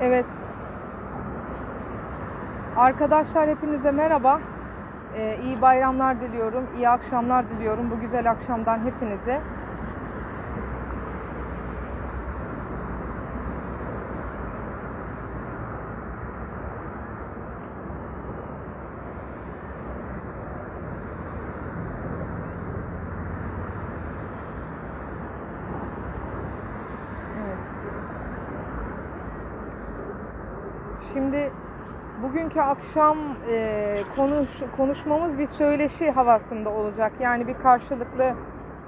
Evet. Arkadaşlar hepinize merhaba. Ee, iyi bayramlar diliyorum, iyi akşamlar diliyorum bu güzel akşamdan hepinize. Evet. Şimdi bugünkü akşam e, konuş, konuşmamız bir söyleşi havasında olacak. Yani bir karşılıklı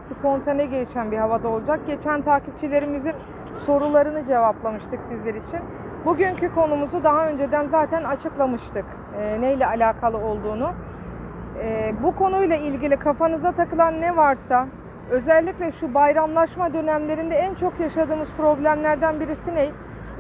spontane gelişen bir havada olacak. Geçen takipçilerimizin sorularını cevaplamıştık sizler için. Bugünkü konumuzu daha önceden zaten açıklamıştık. E, neyle alakalı olduğunu. E, bu konuyla ilgili kafanıza takılan ne varsa özellikle şu bayramlaşma dönemlerinde en çok yaşadığımız problemlerden birisi ne?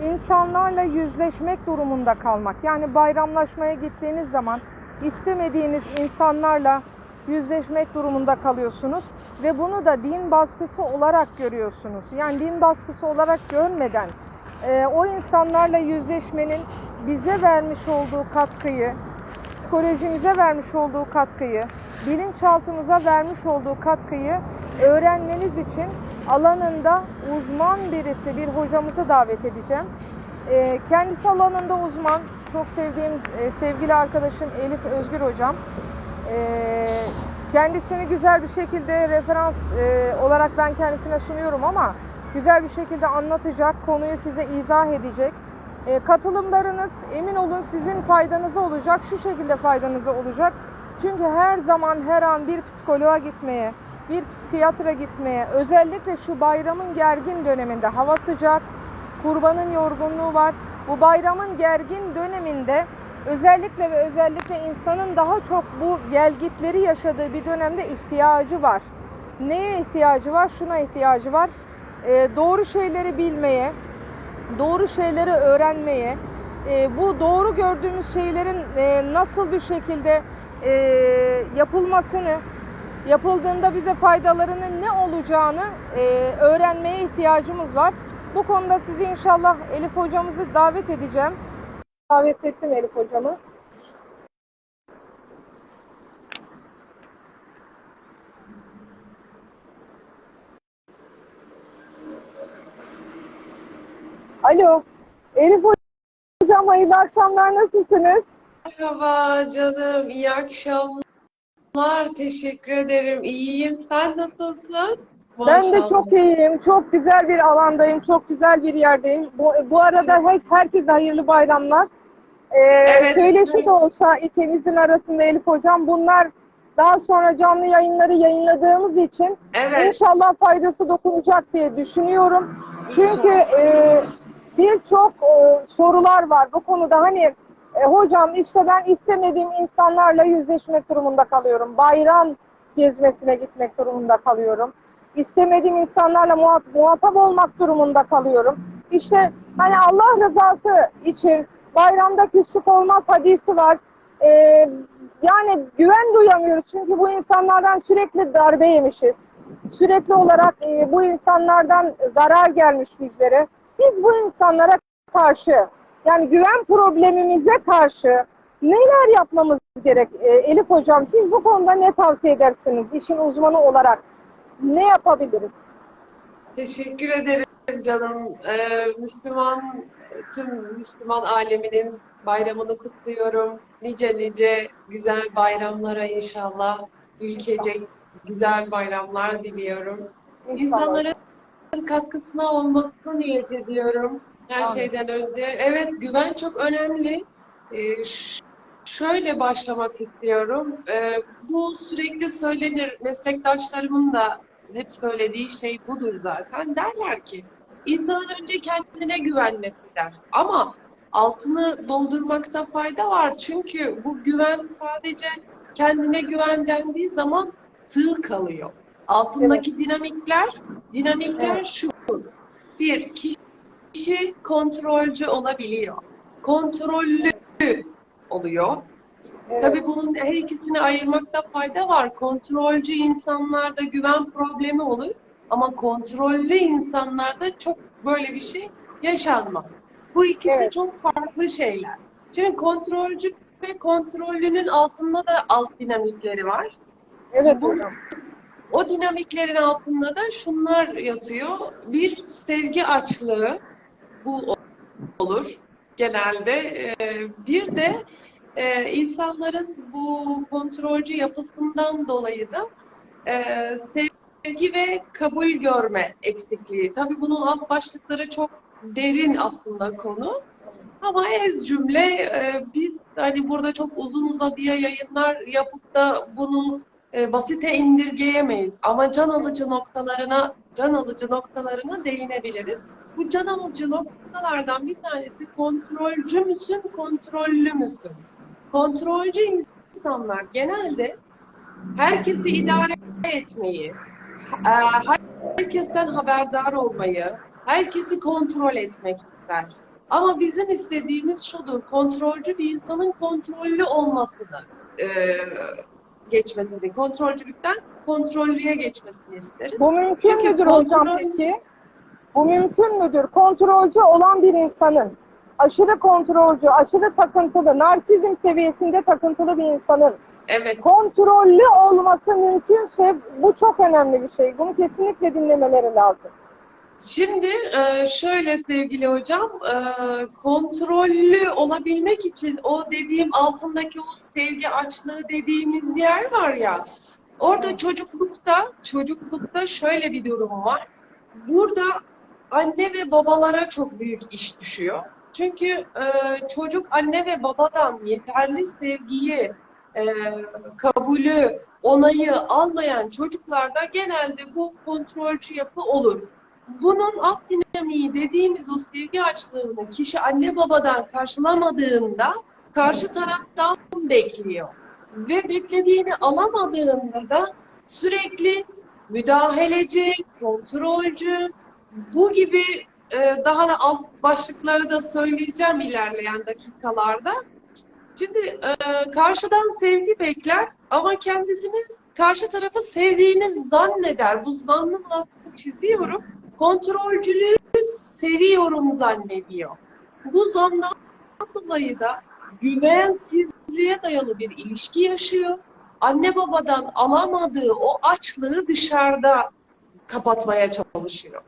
İnsanlarla yüzleşmek durumunda kalmak. Yani bayramlaşmaya gittiğiniz zaman istemediğiniz insanlarla yüzleşmek durumunda kalıyorsunuz ve bunu da din baskısı olarak görüyorsunuz. Yani din baskısı olarak görmeden e, o insanlarla yüzleşmenin bize vermiş olduğu katkıyı, psikolojimize vermiş olduğu katkıyı, bilinçaltımıza vermiş olduğu katkıyı öğrenmeniz için alanında uzman birisi, bir hocamızı davet edeceğim. Ee, Kendisi alanında uzman, çok sevdiğim e, sevgili arkadaşım Elif Özgür hocam. Ee, Kendisini güzel bir şekilde referans e, olarak ben kendisine sunuyorum ama güzel bir şekilde anlatacak, konuyu size izah edecek. E, katılımlarınız emin olun sizin faydanıza olacak. Şu şekilde faydanıza olacak. Çünkü her zaman her an bir psikoloğa gitmeye, bir psikiyatra gitmeye, özellikle şu bayramın gergin döneminde hava sıcak, kurbanın yorgunluğu var. Bu bayramın gergin döneminde özellikle ve özellikle insanın daha çok bu gelgitleri yaşadığı bir dönemde ihtiyacı var. Neye ihtiyacı var? Şuna ihtiyacı var. E, doğru şeyleri bilmeye, doğru şeyleri öğrenmeye, e, bu doğru gördüğümüz şeylerin e, nasıl bir şekilde e, yapılmasını, yapıldığında bize faydalarının ne olacağını e, öğrenmeye ihtiyacımız var. Bu konuda sizi inşallah Elif hocamızı davet edeceğim. Davet ettim Elif hocamı. Alo. Elif hocam hayırlı akşamlar nasılsınız? Merhaba canım, iyi akşamlar. Teşekkür ederim. İyiyim. Sen nasılsın? Ben de Maşallah. çok iyiyim. Çok güzel bir alandayım. Çok güzel bir yerdeyim. Bu, bu arada her, herkese hayırlı bayramlar. Ee, Evet. Söyleşi de olsa ikimizin arasında Elif Hocam bunlar daha sonra canlı yayınları yayınladığımız için Evet. inşallah faydası dokunacak diye düşünüyorum. Çünkü e, birçok e, sorular var bu konuda. Hani e, hocam işte ben istemediğim insanlarla yüzleşmek durumunda kalıyorum. Bayram gezmesine gitmek durumunda kalıyorum. İstemediğim insanlarla muhat- muhatap olmak durumunda kalıyorum. İşte hani Allah rızası için bayramda küslük olmaz hadisi var. Ee, yani güven duyamıyoruz çünkü bu insanlardan sürekli darbe yemişiz. Sürekli olarak e, bu insanlardan zarar gelmiş bizlere. Biz bu insanlara karşı yani güven problemimize karşı neler yapmamız gerek? Ee, Elif Hocam siz bu konuda ne tavsiye edersiniz işin uzmanı olarak? Ne yapabiliriz? Teşekkür ederim canım. Ee, Müslüman, tüm Müslüman aleminin bayramını kutluyorum. Nice nice güzel bayramlara inşallah. Ülkece güzel bayramlar diliyorum. İnsanların katkısına olmasını niyet ediyorum. Her şeyden önce. Evet, güven çok önemli. Ee, şöyle başlamak istiyorum. Ee, bu sürekli söylenir. Meslektaşlarımın da hep söylediği şey budur zaten. Derler ki insanın önce kendine güvenmesi der. Ama altını doldurmakta fayda var. Çünkü bu güven sadece kendine güven dendiği zaman sığ kalıyor. Altındaki dinamikler, dinamikler Evet. şu. Bir, kişi kontrolcü olabiliyor. Kontrollü oluyor. Evet. Tabii bunun her ikisini ayırmakta fayda var. Kontrolcü insanlarda güven problemi olur ama kontrollü insanlarda çok böyle bir şey yaşanmaz. Bu ikisi Evet. çok farklı şeyler. Şimdi kontrolcü ve kontrollünün altında da alt dinamikleri var. Evet Bu-. O dinamiklerin altında da şunlar yatıyor. Bir sevgi açlığı bu olur genelde. Ee, Bir de e, insanların bu kontrolcü yapısından dolayı da e, sevgi ve kabul görme eksikliği. Tabii bunun alt başlıkları çok derin aslında konu. Ama ez cümle e, biz hani burada çok uzun uzadıya yayınlar yapıp da bunu basite indirgeyemeyiz. Ama can alıcı noktalarına can alıcı noktalarına değinebiliriz. Bu can alıcı noktalardan bir tanesi kontrolcü müsün, kontrollü müsün? Kontrolcü insanlar genelde herkesi idare etmeyi, e, herkesten haberdar olmayı, herkesi kontrol etmek ister. Ama bizim istediğimiz şudur, kontrolcü bir insanın kontrollü olmasını e, geçmesini, kontrolcülükten kontrollüye geçmesini isteriz. Bu mümkün Çünkü müdür hocam kontrol- peki? Bu mümkün müdür? Kontrolcü olan bir insanın aşırı kontrolcü, aşırı takıntılı, narsizm seviyesinde takıntılı bir insanın Evet, kontrollü olması mümkünse bu çok önemli bir şey. Bunu kesinlikle dinlemeleri lazım. Şimdi e, şöyle sevgili hocam, e, kontrollü olabilmek için o dediğim altındaki o sevgi açlığı dediğimiz yer var ya, orada çocuklukta, çocuklukta şöyle bir durum var. Burada anne ve babalara çok büyük iş düşüyor. Çünkü e, çocuk anne ve babadan yeterli sevgiyi, e, kabulü, onayı almayan çocuklarda genelde bu kontrolcü yapı olur. Bunun alt dinamiği dediğimiz o sevgi açlığını kişi anne babadan karşılamadığında karşı taraftan bekliyor. Ve beklediğini alamadığında da sürekli müdahaleci, kontrolcü, bu gibi e, daha da alt başlıkları da söyleyeceğim ilerleyen dakikalarda. Şimdi e, karşıdan sevgi bekler ama kendisini karşı tarafı sevdiğini zanneder. Bu zannın çiziyorum. Kontrolcülüğü seviyorum zannediyor. Bu zandan dolayı da güvensizliğe dayalı bir ilişki yaşıyor. Anne babadan alamadığı o açlığı dışarıda kapatmaya çalışıyor.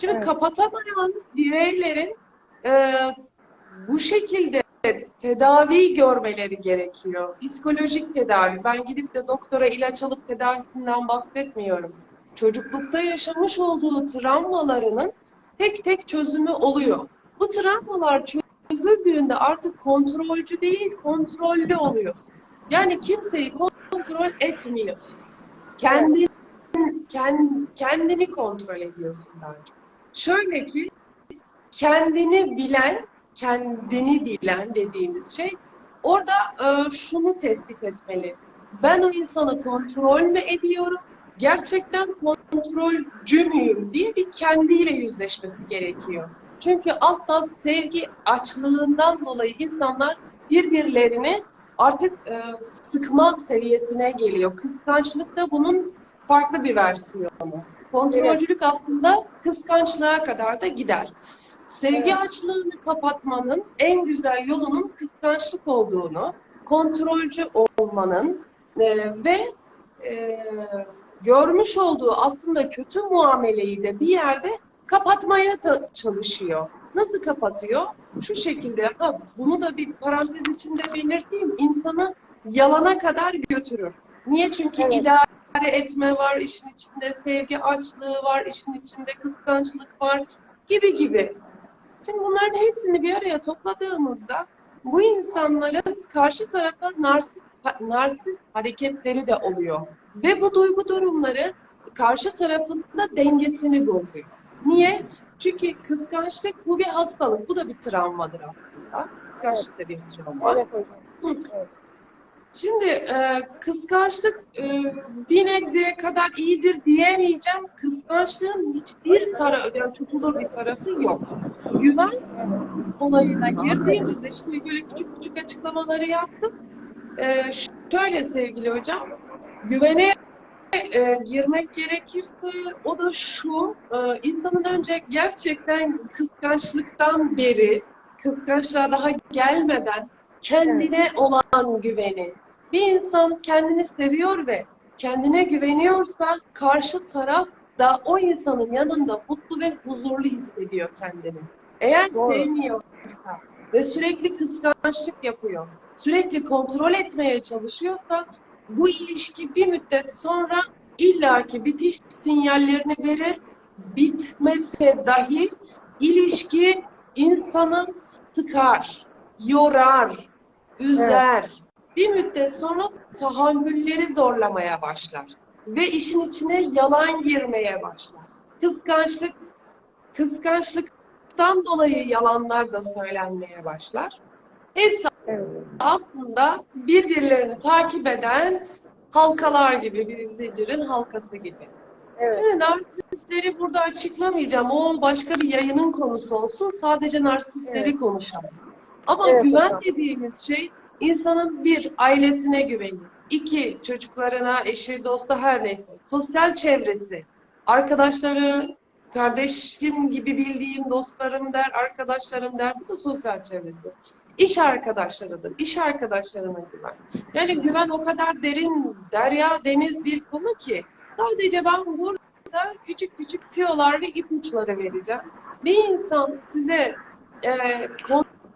Şimdi Evet. kapatamayan bireylerin e, bu şekilde tedavi görmeleri gerekiyor. Psikolojik tedavi. Ben gidip de doktora ilaç alıp tedavisinden bahsetmiyorum. Çocuklukta yaşamış olduğu travmalarının tek tek çözümü oluyor. Bu travmalar çözüldüğünde artık kontrolcü değil, kontrollü oluyorsun. Yani kimseyi kontrol etmiyorsun. Kendini, kend- kendini kontrol ediyorsun bence. Şöyle ki kendini bilen, kendini bilen dediğimiz şey orada e, şunu tespit etmeli. Ben o insanı kontrol mü ediyorum? Gerçekten kontrolcü müyüm diye bir kendiyle yüzleşmesi gerekiyor. Çünkü altta sevgi açlığından dolayı insanlar birbirlerini artık e, sıkma seviyesine geliyor. Kıskançlık da bunun farklı bir versiyonu. Kontrolcülük aslında kıskançlığa kadar da gider. Sevgi açlığını kapatmanın en güzel yolunun kıskançlık olduğunu, kontrolcü olmanın e, ve e, görmüş olduğu aslında kötü muameleyi de bir yerde kapatmaya çalışıyor. Nasıl kapatıyor? Şu şekilde, ha, bunu da bir parantez içinde belirteyim, insanı yalana kadar götürür. Niye? Çünkü Evet. idare etme var, işin içinde sevgi açlığı var, işin içinde kıskançlık var gibi gibi. Şimdi bunların hepsini bir araya topladığımızda bu insanların karşı tarafa narsist, narsist hareketleri de oluyor. Ve bu duygu durumları karşı tarafın da dengesini bozuyor. Niye? Çünkü kıskançlık bu bir hastalık. Bu da bir travmadır aslında. Kıskançlık da bir travma. Evet hocam. Şimdi e, kıskançlık e, bir nebzeye kadar iyidir diyemeyeceğim. Kıskançlığın hiçbir tarafı, yani tutulur bir tarafı yok. Güven olayına girdiğimizde, şimdi böyle küçük küçük açıklamaları yaptım. E, şöyle sevgili hocam, güvene e, girmek gerekirse o da şu, e, insanın önce gerçekten kıskançlıktan beri, kıskançlığa daha gelmeden kendine olan güveni. Bir insan kendini seviyor ve kendine güveniyorsa karşı taraf da o insanın yanında mutlu ve huzurlu hissediyor kendini. Eğer Doğru. sevmiyorsa ve sürekli kıskançlık yapıyor, sürekli kontrol etmeye çalışıyorsa bu ilişki bir müddet sonra illaki bitiş sinyallerini verir. Bitmese dahi ilişki insanı sıkar, yorar, üzer. Bir müddet sonra tahammülleri zorlamaya başlar. Ve işin içine yalan girmeye başlar. Kıskançlık, kıskançlıktan dolayı yalanlar da söylenmeye başlar. Hepsi Evet. aslında birbirlerini takip eden halkalar gibi, bir zincirin halkası gibi. Evet. Şimdi narsistleri burada açıklamayacağım. O başka bir yayının konusu olsun. Sadece narsistleri Evet. konuşalım. Ama Evet, güven hocam. dediğimiz şey insanın bir ailesine güveni, iki çocuklarına, eşi, dostu her neyse, sosyal çevresi, arkadaşları, kardeşim gibi bildiğim dostlarım der, arkadaşlarım der. Bu da sosyal çevresi. İş arkadaşlarıdır. İş arkadaşlarına güven. Yani güven o kadar derin, derya, deniz bir konu ki sadece ben burada küçük küçük tüyolar ve ipuçları vereceğim. Bir insan size e,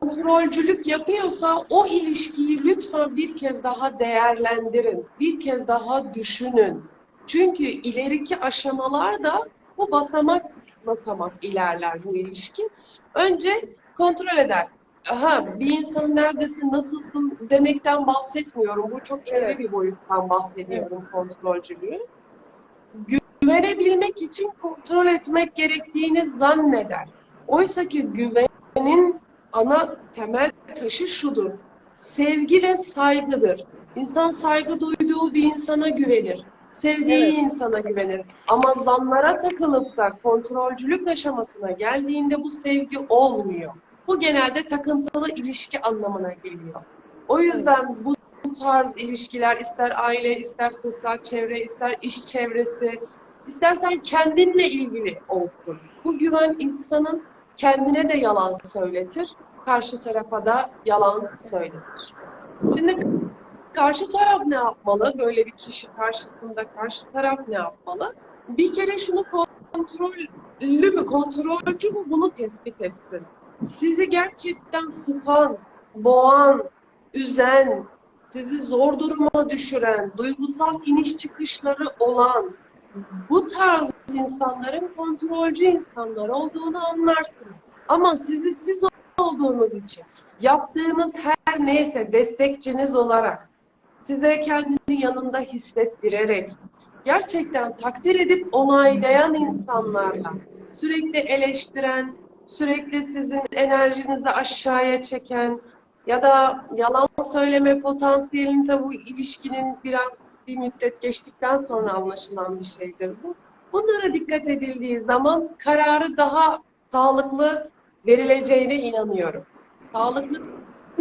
kontrolcülük yapıyorsa o ilişkiyi lütfen bir kez daha değerlendirin. Bir kez daha düşünün. Çünkü ileriki aşamalarda bu basamak basamak ilerler bu ilişki. Önce kontrol eder. Aha, bir insanın neredesin, nasılsın demekten bahsetmiyorum. Bu çok ileri Evet. bir boyuttan bahsediyorum kontrolcülüğü. Güvenebilmek için kontrol etmek gerektiğini zanneder. Oysa ki güvenin ana temel taşı şudur. Sevgi ve saygıdır. İnsan saygı duyduğu bir insana güvenir. Sevdiği Evet. insana güvenir. Ama zanlara takılıp da kontrolcülük aşamasına geldiğinde bu sevgi olmuyor. Bu genelde takıntılı ilişki anlamına geliyor. O yüzden bu tarz ilişkiler ister aile, ister sosyal çevre, ister iş çevresi, istersen kendinle ilgili olsun. Bu güven insanın kendine de yalan söyletir, karşı tarafa da yalan söyletir. Şimdi karşı taraf ne yapmalı? Böyle bir kişi karşısında karşı taraf ne yapmalı? Bir kere şunu kontrollü mü, kontrolcü mü bunu tespit etsin. Sizi gerçekten sıkan, boğan, üzen, sizi zor duruma düşüren, duygusal iniş çıkışları olan bu tarz insanların kontrolcü insanlar olduğunu anlarsınız. Ama sizi siz olduğunuz için yaptığınız her neyse destekçiniz olarak size kendini yanında hissettirerek gerçekten takdir edip onaylayan insanlarla sürekli eleştiren, sürekli sizin enerjinizi aşağıya çeken ya da yalan söyleme potansiyelini de bu ilişkinin biraz bir müddet geçtikten sonra anlaşılan bir şeydir bu. Bunlara dikkat edildiği zaman kararı daha sağlıklı verileceğine inanıyorum. Sağlıklı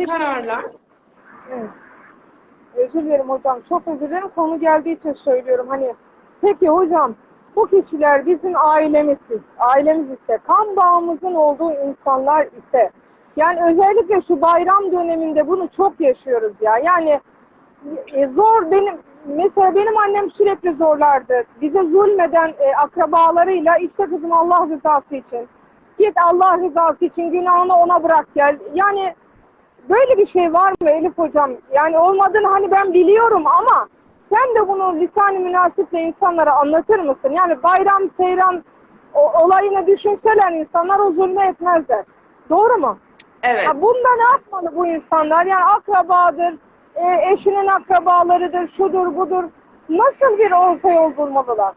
kararlar Evet. Özür dilerim hocam. Çok özür dilerim. Konu geldiği için söylüyorum. Hani peki hocam bu kişiler bizim ailemiziz. Ailemiz ise kan bağımızın olduğu insanlar ise yani özellikle şu bayram döneminde bunu çok yaşıyoruz ya. Yani e, zor benim mesela benim annem sürekli zorlardı. Bize zulmeden e, akrabalarıyla işte kızım Allah rızası için git Allah rızası için günahını ona bırak gel. Yani Böyle bir şey var mı Elif hocam? Yani olmadığını hani ben biliyorum ama sen de bunu lisan-ı münasiple insanlara anlatır mısın? Yani bayram, seyran o- olayını düşünseler insanlar o zulmü etmezler. Doğru mu? evet. Ya bunda ne yapmalı bu insanlar? Yani akrabadır, e, eşinin akrabalarıdır, şudur budur. Nasıl bir orta yol bulmalılar?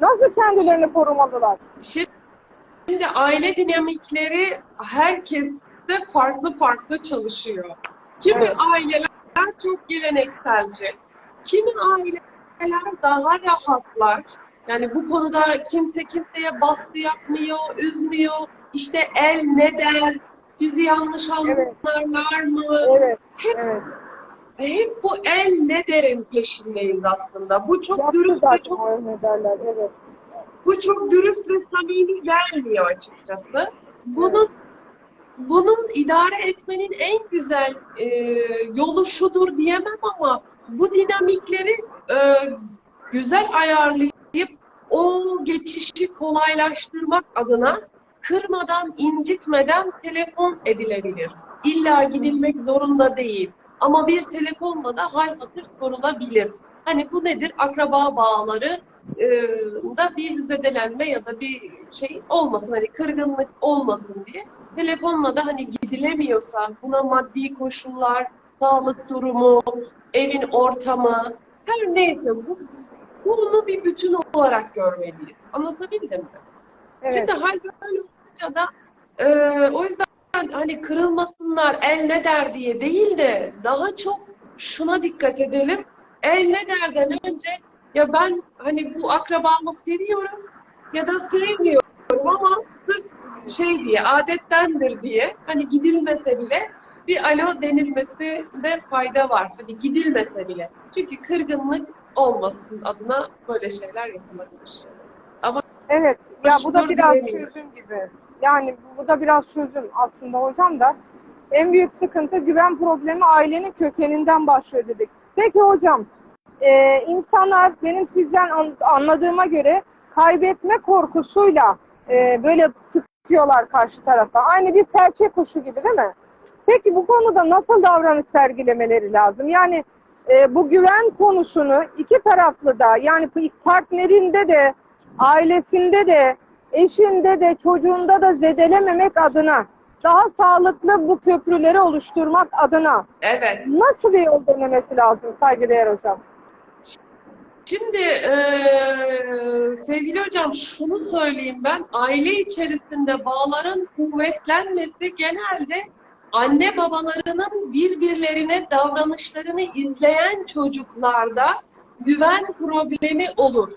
Nasıl kendilerini korumalılar? Şimdi aile dinamikleri herkeste farklı farklı çalışıyor. Kimi Evet. aileler çok gelenekselci, kimi aileler daha rahatlar. Yani bu konuda kimse kimseye baskı yapmıyor, üzmüyor. İşte el ne der, bizi yanlış Evet. anlarlar mı? Evet, Hep evet. Hep bu el ne derin peşindeyiz aslında. Bu çok Yaptı dürüst ve çok derler. Evet. bu çok dürüst ve samimi gelmiyor açıkçası. Bunun bunun idare etmenin en güzel e, yolu şudur diyemem ama bu dinamikleri e, güzel ayarlayıp o geçişi kolaylaştırmak adına kırmadan, incitmeden telefon edilebilir. İlla gidilmek zorunda değil. Ama bir telefonla da hal hatır sorulabilir. Hani bu nedir? Akraba bağları e, da bir zedelenme ya da bir şey olmasın, hani kırgınlık olmasın diye. Telefonla da hani gidilemiyorsa buna maddi koşullar, sağlık durumu, evin ortamı, her neyse bu, bunu bir bütün olarak görmeliyiz. Anlatabildim mi? Evet. Şimdi hal böyle olunca da e, o yüzden hani kırılmasınlar el ne der diye değil de daha çok şuna dikkat edelim. El ne derden önce ya ben hani bu akrabamı seviyorum ya da sevmiyorum ama sırf şey diye adettendir diye hani gidilmese bile bir alo denilmesi de fayda var. Hani gidilmese bile. Çünkü kırgınlık olmasın adına böyle şeyler yapılabilir. Ama Evet. Ya bu da biraz çözüm gibi. Yani bu da biraz çözüm aslında hocam da. En büyük sıkıntı güven problemi ailenin kökeninden başlıyor dedik. Peki hocam, e, insanlar benim sizden an- anladığıma göre kaybetme korkusuyla e, böyle sıkıyorlar karşı tarafa. Aynı bir serçe kuşu gibi değil mi? Peki bu konuda nasıl davranış sergilemeleri lazım? Yani e, bu güven konusunu iki taraflı da yani partnerinde de ailesinde de eşinde de çocuğunda da zedelememek adına daha sağlıklı bu köprüleri oluşturmak adına evet. nasıl bir yol denemesi lazım saygıdeğer hocam? Şimdi eee, sevgili hocam şunu söyleyeyim ben. Aile içerisinde bağların kuvvetlenmesi genelde anne babalarının birbirlerine davranışlarını izleyen çocuklarda güven problemi olur.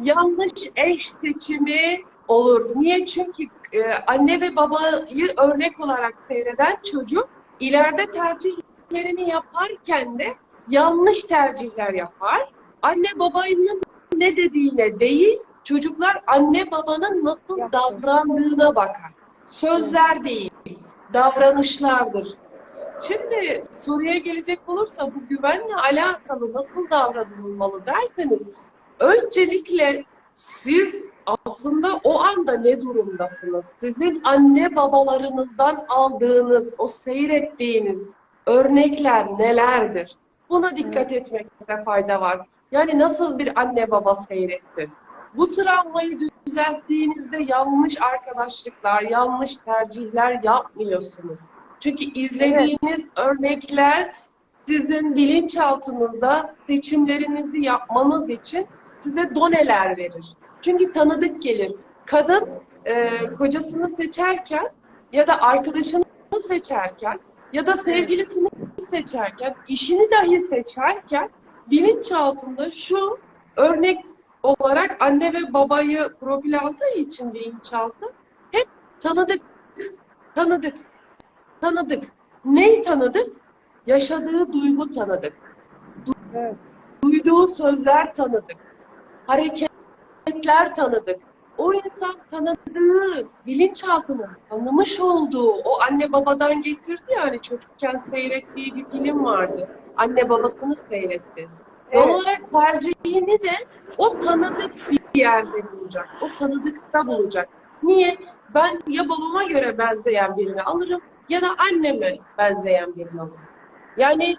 Yanlış eş seçimi olur. Niye? Çünkü e, anne ve babayı örnek olarak seyreden çocuk ileride tercihlerini yaparken de yanlış tercihler yapar. Anne babanın ne dediğine değil, çocuklar anne babanın nasıl davrandığına bakar. Sözler değil, davranışlardır. Şimdi soruya gelecek olursa bu güvenle alakalı nasıl davranılmalı derseniz öncelikle siz aslında o anda ne durumdasınız? Sizin anne babalarınızdan aldığınız, o seyrettiğiniz örnekler nelerdir? Buna dikkat etmekte fayda var. Yani nasıl bir anne baba seyretti? Bu travmayı düzelttiğinizde yanlış arkadaşlıklar, yanlış tercihler yapmıyorsunuz. Çünkü izlediğiniz örnekler sizin bilinçaltınızda seçimlerinizi yapmanız için size doneler verir. Çünkü tanıdık gelir. Kadın e, kocasını seçerken ya da arkadaşını seçerken ya da sevgilisini seçerken, işini dahi seçerken bilinçaltında şu örnek olarak anne ve babayı profil aldığı için bilinçaltı hep tanıdık, tanıdık, tanıdık. Neyi tanıdık? Yaşadığı duygu tanıdık. Evet. Duyduğu sözler tanıdık. Hareketler tanıdık. O insan tanıdığı, bilinçaltının tanımış olduğu, o anne babadan getirdi yani çocukken seyrettiği bir film vardı. Anne babasını seyretti. Doğal Evet. olarak tercihini de o tanıdık bir yerde bulacak. O tanıdıkta bulacak. Niye? Ben ya babama göre benzeyen birini alırım ya da anneme benzeyen birini alırım. Yani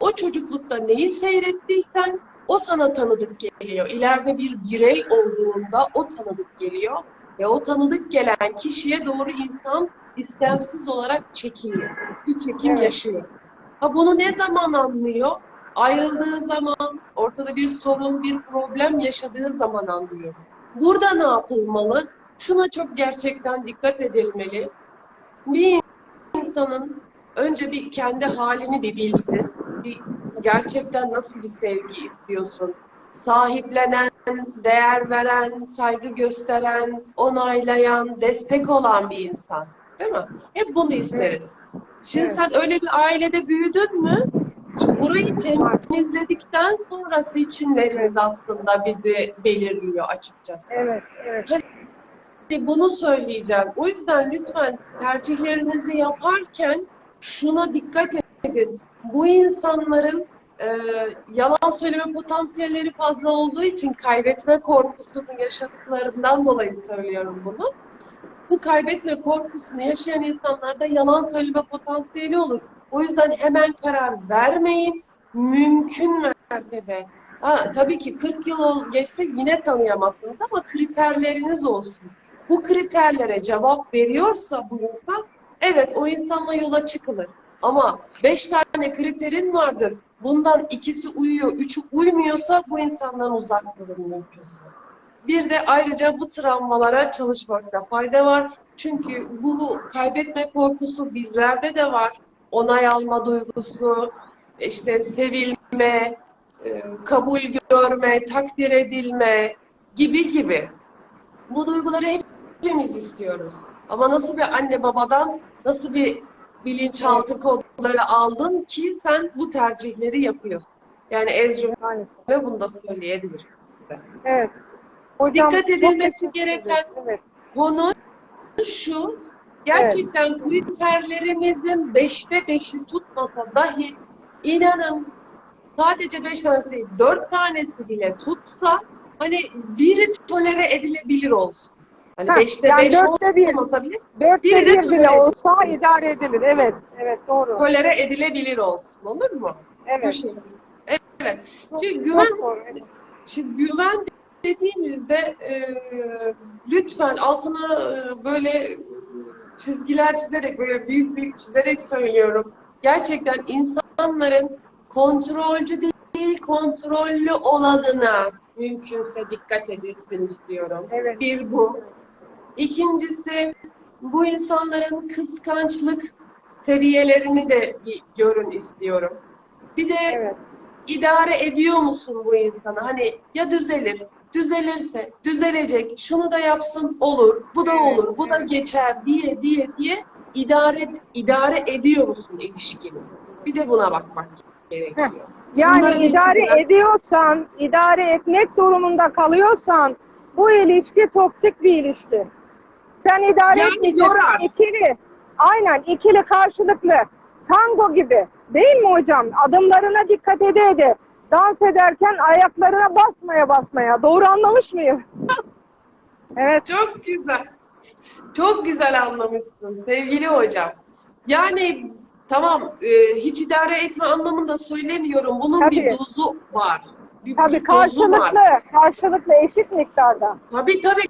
o çocuklukta neyi seyrettiysen o sana tanıdık geliyor. İleride bir birey olduğunda o tanıdık geliyor. Ve o tanıdık gelen kişiye doğru insan istemsiz olarak çekiliyor. Bir çekim Evet. yaşıyor. Ha bunu ne zaman anlıyor? Ayrıldığı zaman, ortada bir sorun, bir problem yaşadığı zaman anlıyor. Burada ne yapılmalı? Şuna çok gerçekten dikkat edilmeli. Bir insanın önce bir kendi halini bir bilsin. Bir gerçekten nasıl bir sevgi istiyorsun? Sahiplenen, değer veren, saygı gösteren, onaylayan, destek olan bir insan. Değil mi? Hep bunu isteriz. Şimdi Evet. sen öyle bir ailede büyüdün mü? Burayı temizledikten sonra seçimlerimiz aslında bizi belirliyor açıkçası. Evet, evet. Şimdi Bunu söyleyeceğim. O yüzden lütfen tercihlerinizi yaparken şuna dikkat edin. Bu insanların e, yalan söyleme potansiyelleri fazla olduğu için kaybetme korkusunu yaşadıklarından dolayı söylüyorum bunu. Bu kaybetme korkusunu yaşayan insanlarda yalan söyleme potansiyeli olur. O yüzden hemen karar vermeyin. Mümkün mertebe. Ha, tabii ki 40 yıl geçse yine tanıyamazsınız ama kriterleriniz olsun. Bu kriterlere cevap veriyorsa bu insan, evet o insanla yola çıkılır. Ama 5 tane kriterin vardır. Bundan ikisi uyuyor, üçü uymuyorsa bu insandan uzak durun mümkünse. Bir de ayrıca bu travmalara çalışmakta fayda var. Çünkü bu kaybetme korkusu bizlerde de var. Onay alma duygusu, işte sevilme, e, kabul görme, takdir edilme gibi gibi. Bu duyguları hepimiz istiyoruz. Ama nasıl bir anne babadan, nasıl bir bilinçaltı kodları aldın ki sen bu tercihleri yapıyorsun. Yani ez cümle bunu da söyleyebilirim. Evet. Hocam, Dikkat edilmesi gereken-. Evet. Konu şu, gerçekten kriterlerimizin beşte beşi tutmasa dahi inanın sadece beş tanesi değil, dört tanesi bile tutsa hani biri tolere edilebilir olsun. Hani Ha, beşte yani beş dörtte bir. olmasa bile Dörtte Biri de bir bile olsa idare edilir. Evet, evet doğru. tolere edilebilir olsun. Olur mu? Evet. şekilde. Evet. Çok- Çünkü çok güven doğru, evet. Şimdi güven dediğimizde e, lütfen altına e, böyle çizgiler çizerek, böyle büyük büyük çizerek söylüyorum. Gerçekten insanların kontrolcü değil, kontrollü olanına mümkünse dikkat edilsin istiyorum. Evet. Bir bu. İkincisi, bu insanların kıskançlık seviyelerini de bir görün istiyorum. Bir de Evet. idare ediyor musun bu insanı? Hani ya düzelir, düzelirse, düzelecek, şunu da yapsın olur, bu da Evet, olur, bu da geçer diye diye diye idare idare ediyor musun ilişkini? Bir de buna bakmak gerekiyor. Yani Bunların idare hepsinden- ediyorsan, idare etmek durumunda kalıyorsan bu ilişki toksik bir ilişki. Sen idare Yani etmeyeceksin. yorar. İkili. Aynen ikili karşılıklı. Tango gibi. Değil mi hocam? Adımlarına dikkat ede ede. Dans ederken ayaklarına basmaya basmaya. Doğru anlamış mıyım? evet. Çok güzel. Çok güzel anlamışsın sevgili hocam. Yani tamam e, hiç idare etme anlamında söylemiyorum. Bunun bir Tabii. dozu var. Bir, Tabii bir var. karşılıklı. Karşılıklı eşit miktarda. Tabii tabii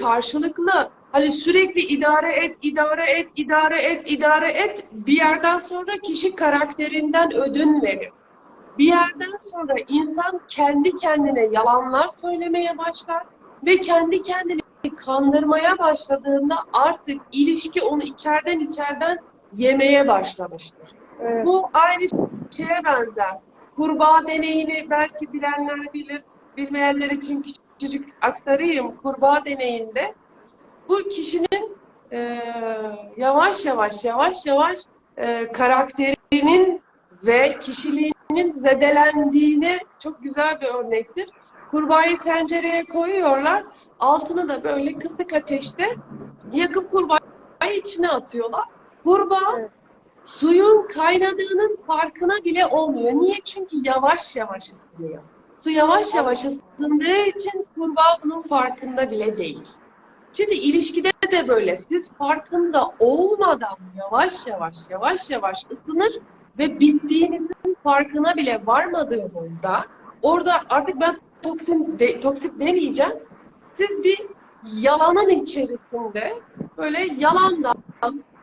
karşılıklı. Hani sürekli idare et, idare et, idare et, idare et. Bir yerden sonra kişi karakterinden ödün verir. Bir yerden sonra insan kendi kendine yalanlar söylemeye başlar ve kendi kendini kandırmaya başladığında artık ilişki onu içeriden içeriden yemeye başlamıştır. Evet. Bu aynı şeye benzer. Kurbağa deneyini belki bilenler bilir, bilmeyenler için küçücük aktarayım. Kurbağa deneyinde bu kişinin eee, yavaş yavaş yavaş yavaş eee, karakterinin ve kişiliğinin zedelendiğine çok güzel bir örnektir. Kurbağayı tencereye koyuyorlar. Altını da böyle kısık ateşte yakıp kurbağayı içine atıyorlar. Kurbağa Evet. suyun kaynadığının farkına bile olmuyor. Niye? Çünkü yavaş yavaş ısınıyor. Su yavaş yavaş ısındığı için kurbağa bunun farkında bile değil. Şimdi ilişkide de böyle. Siz farkında olmadan yavaş yavaş yavaş yavaş ısınır ve bittiğinizin farkına bile varmadığınızda orada artık ben toksik, de, toksik demeyeceğim. Siz bir yalanın içerisinde böyle yalanla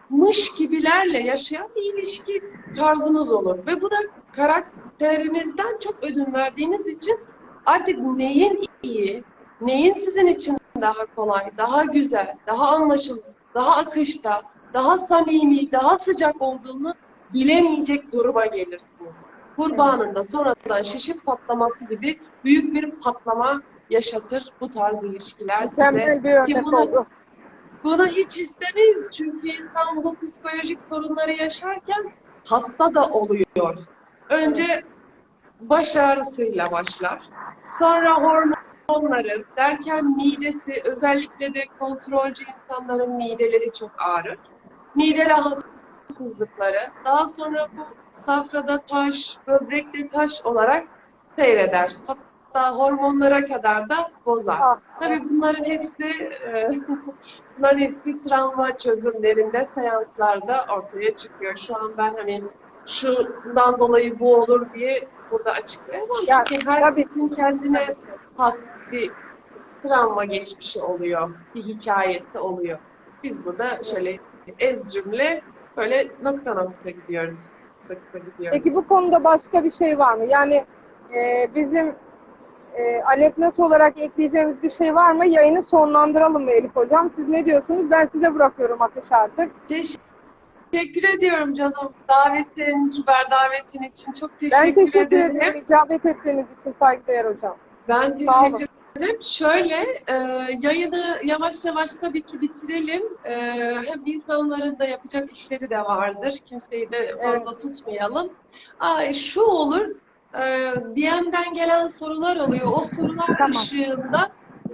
mış gibilerle yaşayan bir ilişki tarzınız olur. Ve bu da karakterinizden çok ödün verdiğiniz için artık neyin iyi, neyin sizin için daha kolay, daha güzel, daha anlaşılır, daha akışta, daha samimi, daha sıcak olduğunu bilemeyecek duruma gelirsiniz. Kurbanın da sonradan şişip patlaması gibi büyük bir patlama yaşatır bu tarz ilişkiler size. Mükemmel Ki bunu oldu. bunu hiç istemeyiz çünkü insan bu psikolojik sorunları yaşarken hasta da oluyor. Önce baş ağrısıyla başlar. Sonra hormonları derken midesi özellikle de kontrolcü insanların mideleri çok ağrır. Mide rahatsızlıkları. Daha sonra bu safrada taş, böbrekte taş olarak seyreder. Hatta hormonlara kadar da bozar. Tabii bunların hepsi e, bunların hepsi travma çözümlerinde, seanslarda ortaya çıkıyor. Şu an ben hani şundan dolayı bu olur diye burada açıklayamam. Ya, Çünkü herkesin kendine has bir travma geçmişi oluyor, bir hikayesi oluyor. Biz burada şöyle ez cümle böyle nokta nokta gidiyoruz. Nokta gidiyoruz. Peki bu konuda başka bir şey var mı? Yani e, bizim e, anekdot olarak ekleyeceğimiz bir şey var mı? Yayını sonlandıralım mı Elif Hocam? Siz ne diyorsunuz? Ben size bırakıyorum akışı artık. Teşekkür ediyorum canım. Davetin, kibar davetin için çok Ben teşekkür, teşekkür ederim. ederim. İcabet ettiğiniz için saygıdeğer hocam. Ben teşekkür ederim. Şöyle, e, yayını yavaş yavaş tabii ki bitirelim. E, hem insanların da yapacak işleri de vardır. Kimseyi de fazla tutmayalım. Aa, şu olur, e, DM'den gelen sorular oluyor. O sorular Tamam. ışığında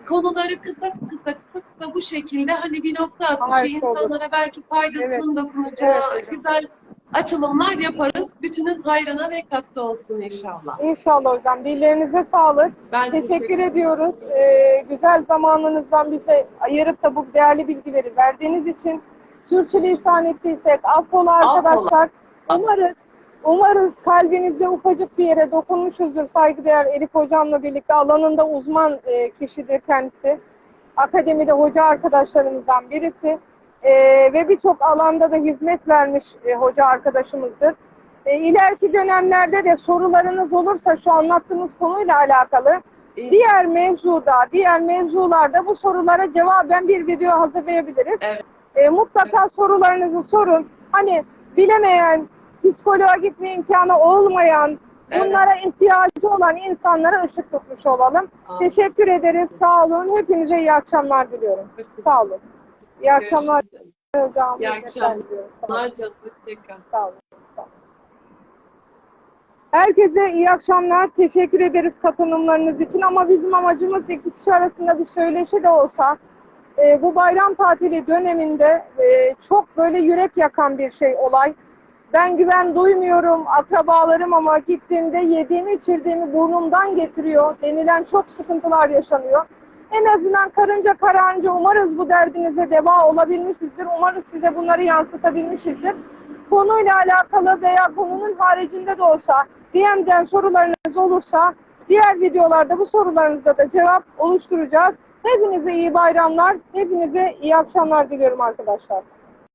konuları kısa kısa kısa bu şekilde hani bir nokta atışı Harika olur. insanlara belki faydasının Evet. dokunacağı Evet. güzel açılımlar yaparız. Bütünün hayrına ve katkı olsun inşallah. İnşallah hocam. Dillerinize sağlık. Ben Teşekkür ediyoruz. Ee, güzel zamanınızdan bize ayırıp da bu değerli bilgileri verdiğiniz için sürçülisan ettiysek affola arkadaşlar. Umarız Umarız kalbinize ufacık bir yere dokunmuşuzdur saygıdeğer Elif hocamla birlikte alanında uzman e, kişidir kendisi. Akademide hoca arkadaşlarımızdan birisi E, ve birçok alanda da hizmet vermiş e, hoca arkadaşımızdır. E, ileriki dönemlerde de sorularınız olursa şu anlattığımız konuyla alakalı diğer mevzuda, diğer mevzularda bu sorulara cevaben bir video hazırlayabiliriz. Evet. E, mutlaka sorularınızı sorun. Hani bilemeyen, psikoloğa gitme imkanı olmayan, Evet. bunlara ihtiyacı olan insanlara ışık tutmuş olalım. Aa. Teşekkür ederiz. Sağ olun. Hepinize iyi akşamlar diliyorum. Sağ olun. İyi akşamlar hocam. İyi akşamlar. Canım, hoşçakal. Sağ olun. Sağ olun. Herkese iyi akşamlar. Teşekkür ederiz katılımlarınız için ama bizim amacımız iki kişi arasında bir söyleşi de olsa e, bu bayram tatili döneminde e, çok böyle yürek yakan bir şey olay. Ben güven duymuyorum akrabalarım ama gittiğimde yediğimi içirdiğimi burnumdan getiriyor denilen çok sıkıntılar yaşanıyor. En azından karınca kararınca umarız bu derdinize deva olabilmişizdir. Umarız size bunları yansıtabilmişizdir. Konuyla alakalı veya konunun haricinde de olsa DM'den sorularınız olursa diğer videolarda bu sorularınızda da cevap oluşturacağız. Hepinize iyi bayramlar, hepinize iyi akşamlar diliyorum arkadaşlar.